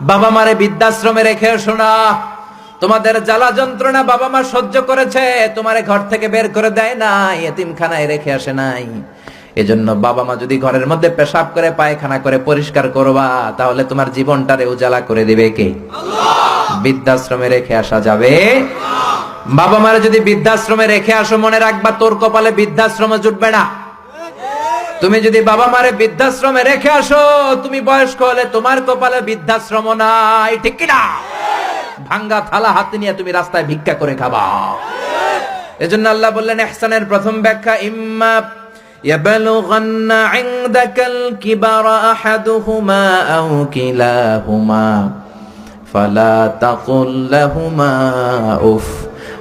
বাবা মারে বৃদ্ধাশ্রমে রেখে শোনা তোমাদের জ্বালা যন্ত্রণা বাবা মা সহ্য করেছে তোমারে ঘর থেকে বের করে দেয় নাই এতিমখানায় রেখে আসে নাই। এজন্য বাবা মা যদি ঘরের মধ্যে পেশাব করে পায়খানা করে পরিষ্কার করবা তাহলে তোমার জীবনটারে উজালা করে দিবে কে? বৃদ্ধাশ্রমে রেখে আসা যাবে। বাবা মারে যদি বৃদ্ধাশ্রমে রেখে আসো মনে রাখবা তোর কপালে বৃদ্ধাশ্রমে জুটবে না। তুমি যদি বাবা মারে বৃদ্ধাশ্রমে রেখে আসো তুমি বয়স্ক হলে তোমার কপালে বৃদ্ধাশ্রম নাই ঠিক কিনা ভাঙ্গা থালা হাতে নিয়ে তুমি রাস্তায় ভিক্ষা করে খাবা এজন্য আল্লাহ বললেন ইহসানের প্রথম ব্যাখ্যা ইম্মা يبلغن عندك الكبر أحدهما أو كلاهما فلا تقل لهما উফ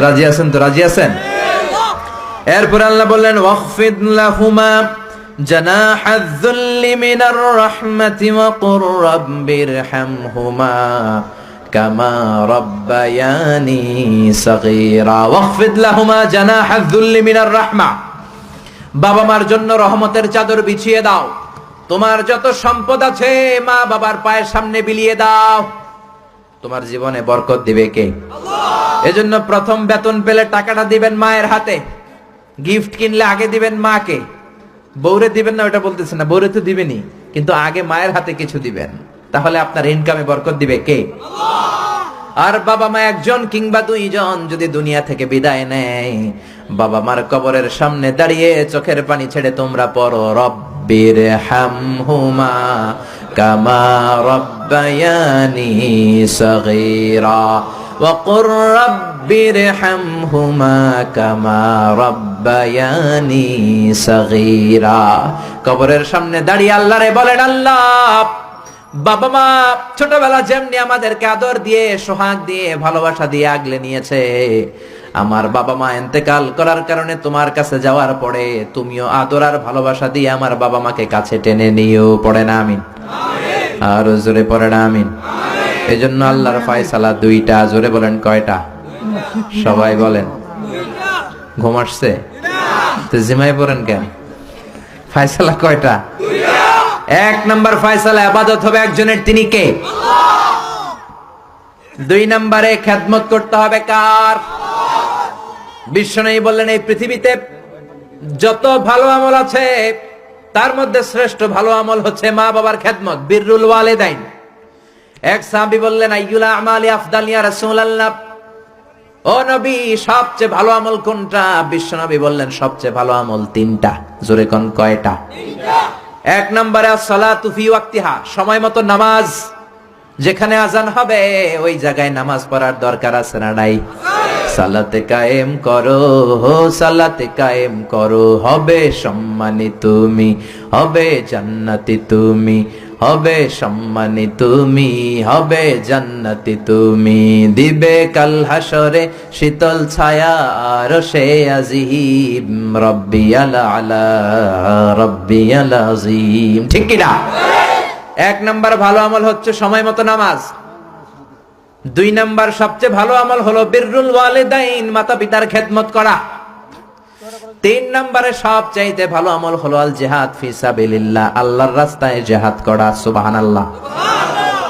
রাজি আছেন তো রাজি আছেন এরপর আল্লাহ বললেন ওয়াখফিদ লাহুমা جناح الذل من الرحمة وقل رب ارحمهما كما ربياني صغيرا واخفض لهما جناح الذل من الرحمة বাবা মার জন্য রহমতের চাদর বিছিয়ে দাও তোমার যত সম্পদ আছে মা বাবার পায়ের সামনে বিলিয়ে দাও তোমার জীবনে বরকত দিবে কে এজন্য প্রথম বেতন পেলে টাকাটা দিবেন মায়ের হাতে। গিফট কিনলে আগে দিবেন মাকে। বউরে দিবেন না ওটা বলতেছে না। বউরে তো দিবেনি কিন্তু আগে মায়ের হাতে কিছু দিবেন। তাহলে আপনার ইনকামে বরকত দিবে কে? আর বাবা মা একজন কিংবা দুইজন যদি দুনিয়া থেকে বিদায় নেয়, বাবা মার কবরের সামনে দাঁড়িয়ে চোখের পানি ছেড়ে তোমরা পড়ো, রব্বির হাম হুমা কামা রব্বায়ানি সগীরা। وقل رب ارحمهما كما ربياني صغيرا কবরের সামনে দাঁড়িয়ে আল্লাহরে বলেন আল্লাহ বাবা মা ছোটবেলা যেমনি আমাদেরকে আদর দিয়ে সোহাগ দিয়ে ভালোবাসা দিয়ে আগলে নিয়েছে আমার বাবা মা এন্তেকাল করার কারণে তোমার কাছে যাওয়ার পরে তুমিও আদর আর ভালোবাসা দিয়ে আমার বাবা মাকে কাছে টেনে নিয়েও পড়ে না আমিন আর জোরে পড়ে না আমিন এই জন্য আল্লাহর ফায়সালা দুইটা, জোরে বলেন কয়টা? সবাই বলেন। ঘুম আসছে? জিমাই পড়েন কেন? ফায়সালা কয়টা? এক নম্বর ফায়সালা, আবাদত হবে একজনের, তিনি কে? দুই নম্বরে খেদমত করতে হবে কার? বিশ্ব নেই বললেন, এই পৃথিবীতে যত ভালো আমল আছে, তার মধ্যে শ্রেষ্ঠ ভালো আমল হচ্ছে মা বাবার খেদমত বিররুল ওয়ালেদাইন। এক সাহাবি বললেন, আইয়ুলা আমালি আফদাল ইয়া রাসূলুল্লাহ? ও নবী, সবচেয়ে ভালো আমল কোনটা? বিশ্ব নবী বললেন, সবচেয়ে ভালো আমল তিনটা। জোরে কোন কয়টা? এক নম্বরে সালাতু ফি ওয়াক্তিহা। সময় মতো নামাজ। যেখানে আজান হবে, ওই জায়গায় নামাজ পড়ার দরকার আছে না নাই? সালাতে কায়েম করো হো সালাতে কায়েম করো। হবে সম্মানী তুমি, হবে জান্নাতি তুমি। হবে সম্মানী তুমি, হবে জান্নাতি তুমি। দিবে কাল হাসরে শীতল ছায়া সে আজিম রব্বি আলা আলা রব্বি আলা আজিম। ঠিক কিনা এক নাম্বার ভালো আমল হচ্ছে সময় মতো নামাজ। দুই নাম্বার সবচেয়ে ভালো আমল হলো বিররুল ওয়ালিদাইন মাতা পিতার খেদমত করা। তিন নম্বরে সব চাইতে ভালো আমল হলো আল জেহাদ ফি সাবিলিল্লাহ। আল্লাহর রাস্তায় জেহাদ করা সুবাহান আল্লাহ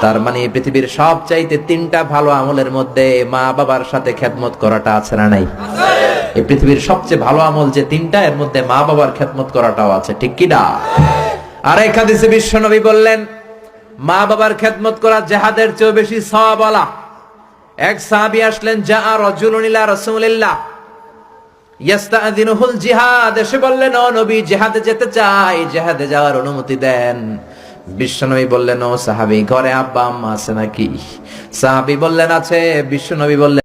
তার মানে পৃথিবীর সব চাইতে তিনটা ভালো আমলের মধ্যে মা বাবার সাথে খেদমত করাটা আছে না নাই? এই পৃথিবীর সবচেয়ে ভালো আমল যে তিনটা এর মধ্যে মা বাবার খেদমত করাটাও আছে ঠিক কি না? আর এক হাদিসে বিশ্ব নবী বললেন মা বাবার খেদমত করা জেহাদের চেয়েও বেশি সওয়াবলা এক সাহাবী আসলেন যা রজুলুন ইলা রাসূলিল্লাহ। নবী, জিহাদে যেতে যাওয়ার অনুমতি দেন। বিশ্বনবী বললেন, ও সাহাবী, ঘরে আছে নাকি? সাহাবী বললেন, আছে। বিশ্বনবী বললেন